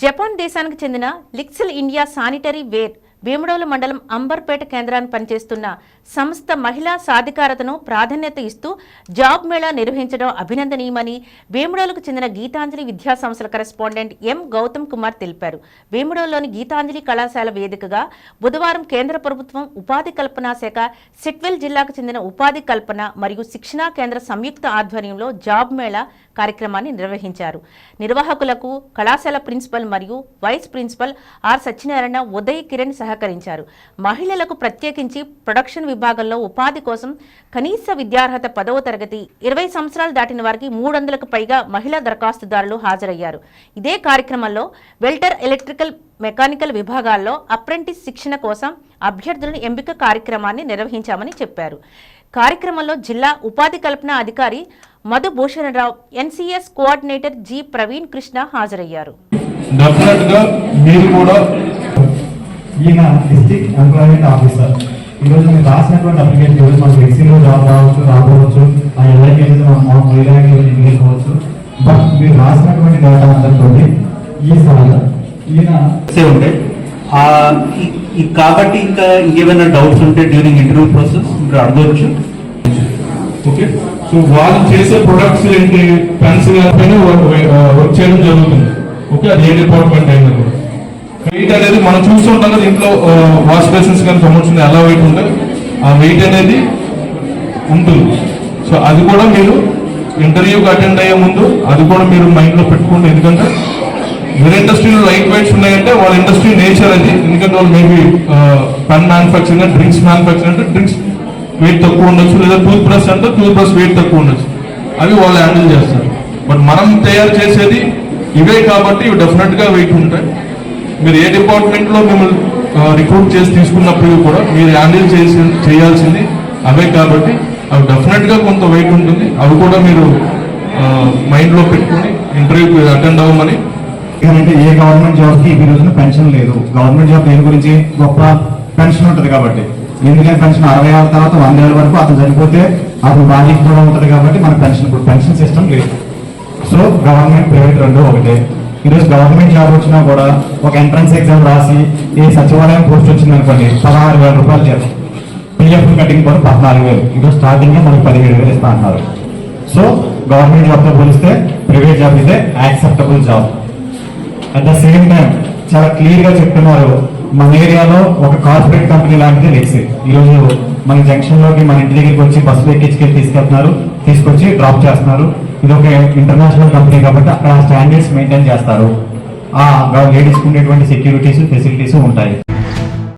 Japan దేశానికి చెందిన Lixil India sanitary ware Bhimadolu మండలం అంబర్పేట కేంద్రాన్ని పనిచేస్తున్న సంస్థ మహిళా సాధికారతను ప్రాధాన్యత ఇస్తూ జాబ్ మేళా నిర్వహించడం అభినందనీయమని భీమడోలుకు చెందిన గీతాంజలి విద్యా సంస్థల కరెస్పాండెంట్ ఎం గౌతమ్ కుమార్ తెలిపారు. భీమడోలులోని గీతాంజలి కళాశాల వేదికగా బుధవారం కేంద్ర ప్రభుత్వం ఉపాధి కల్పన శాఖ సిట్వెల్ జిల్లాకు చెందిన ఉపాధి కల్పన మరియు శిక్షణా కేంద్ర సంయుక్త ఆధ్వర్యంలో జాబ్ మేళా కార్యక్రమాన్ని నిర్వహించారు. నిర్వాహకులకు కళాశాల ప్రిన్సిపల్ మరియు vice principal R Satyanarayana Uday Kiran సహకరించారు. మహిళలకు ప్రత్యేకించి ప్రొడక్షన్ విభాగంలో ఉపాధి కోసం కనీస విద్యార్హత పదవ తరగతి ఇరవై సంవత్సరాలు దాటిన వారికి మూడు వందలకు పైగా మహిళా దరఖాస్తుదారులు హాజరయ్యారు. ఇదే కార్యక్రమంలో వెల్టర్ ఎలక్ట్రికల్ మెకానికల్ విభాగాల్లో అప్రెంటిస్ శిక్షణ కోసం అభ్యర్థులను ఎంపిక కార్యక్రమాన్ని నిర్వహించామని చెప్పారు. కార్యక్రమంలో జిల్లా ఉపాధి కల్పన అధికారి Madhubhushanarao NCS coordinator G Praveen Krishna హాజరయ్యారు. డెఫినెట్గా మీరు కూడా ఈయన డిస్ట్రిక్ట్ ఎంప్లాయ్మెంట్ ఆఫీసర్. ఈరోజు మీరు రాసినటువంటి అప్లికేషన్ ఈరోజు మనకు ఎక్సీలో జాబ్ రావచ్చు రాకపోవచ్చు ఆ ఎల్ఐకి వెళ్ళి మనం వైరాగ్కి వెళ్ళి ఇంగ్లీష్ బట్ మీరు రాసినటువంటి డేటా అందరితో ఈ సార్ ఈయన ఉంటే ఆ, ఈ- ఈ కాబట్టి ఇంకా ఇంకేమైనా డౌట్స్ ఉంటే డ్యూరింగ్ ఇంటర్వ్యూ ప్రాసెస్ మీరు అడగవచ్చు ఓకే. సో వాళ్ళు చేసే ప్రొడక్ట్స్ ఏంటి? పెన్స్ పైన వర్క్ చేయడం జరుగుతుంది. ఓకే అది ఏ డిపార్ట్మెంట్ అయినా కూడా. వెయిట్ అనేది మనం చూస్తుంటాం కదా ఇంట్లో వాష్ బేసిన్స్ కానీ సంబంధించిన ఎలా వెయిట్ ఉంటాయి ఆ వెయిట్ అనేది ఉంటుంది. సో అది కూడా మీరు ఇంటర్వ్యూకి అటెండ్ అయ్యే ముందు అది కూడా మీరు మైండ్లో పెట్టుకోండి. ఎందుకంటే వేరే ఇండస్ట్రీలో లైట్ వెయిట్స్ ఉన్నాయంటే వాళ్ళ ఇండస్ట్రీ నేచర్ అది. ఎందుకంటే వాళ్ళు maybe pen manufacturing drinks manufacturing అంటే డ్రింక్స్ వెయిట్ తక్కువ ఉండొచ్చు లేదా టూత్ బ్రష్ అంటే టూత్ బ్రష్ వెయిట్ తక్కువ ఉండొచ్చు. అవి వాళ్ళు హ్యాండిల్ చేస్తారు. బట్ మనం తయారు చేసేది ఇవే కాబట్టి ఇవి డెఫినెట్గా వెయిట్ ఉంటాయి. మీరు ఏ డిపార్ట్మెంట్లో మిమ్మల్ని రిక్రూట్ చేసి తీసుకున్నప్పుడు కూడా మీరు హ్యాండిల్ చేసి చేయాల్సింది అవే కాబట్టి అవి డెఫినెట్గా కొంత వెయిట్ ఉంటుంది. అవి కూడా మీరు మైండ్లో పెట్టుకుని ఇంటర్వ్యూకి అటెండ్ అవ్వమని. ఎందుకంటే ఏ గవర్నమెంట్ జాబ్కి ఈ రోజున పెన్షన్ లేదు? గవర్నమెంట్ జాబ్ దేని గురించి? గొప్ప పెన్షన్ ఉంటుంది కాబట్టి. ఎందుకంటే పెన్షన్ అరవై ఏళ్ళ తర్వాత వంద ఏళ్ళ వరకు అతను చనిపోతే అతను బాధ్యత కూడా ఉంటుంది కాబట్టి మన పెన్షన్ ఇప్పుడు పెన్షన్ సిస్టమ్ లేదు. సో గవర్నమెంట్ ప్రైవేట్ రెండు ఒకటే. ఈరోజు గవర్నమెంట్ జాబ్ వచ్చినా కూడా ఒక ఎంట్రన్స్ ఎగ్జామ్ రాసి ఏ సచివాలయం పోస్ట్ వచ్చింది అనుకోండి పదహారు వేల రూపాయలు చేస్తాం పిఎఫ్ కటింగ్ కూడా పద్నాలుగు వేలు. ఈరోజు స్టార్టింగ్ మనకి పదిహేడు వేలు ఇస్తా అంటారు సో గవర్నమెంట్ జాబ్తో పోలిస్తే ప్రైవేట్ జాబ్ ఇదే acceptable job. At the same time చాలా క్లియర్గా చెప్తున్నారు. మన ఏరియాలో ఒక కార్పొరేట్ కంపెనీ లాంటిది లెక్సీ ఈ రోజు మన జంక్షన్లోకి మన ఇంటి దగ్గరికి వచ్చి బస్సు ఎక్కించుకెళ్ళి తీసుకెళ్తున్నారు. తీసుకొచ్చి డ్రాప్ చేస్తున్నారు. ఇది ఒక ఇంటర్నేషనల్ కంపెనీ కాబట్టి అక్కడ స్టాండర్డ్స్ మెయింటైన్ చేస్తారు. ఆ లేడీస్ ఉండేటువంటి సెక్యూరిటీస్ ఫెసిలిటీస్ ఉంటాయి.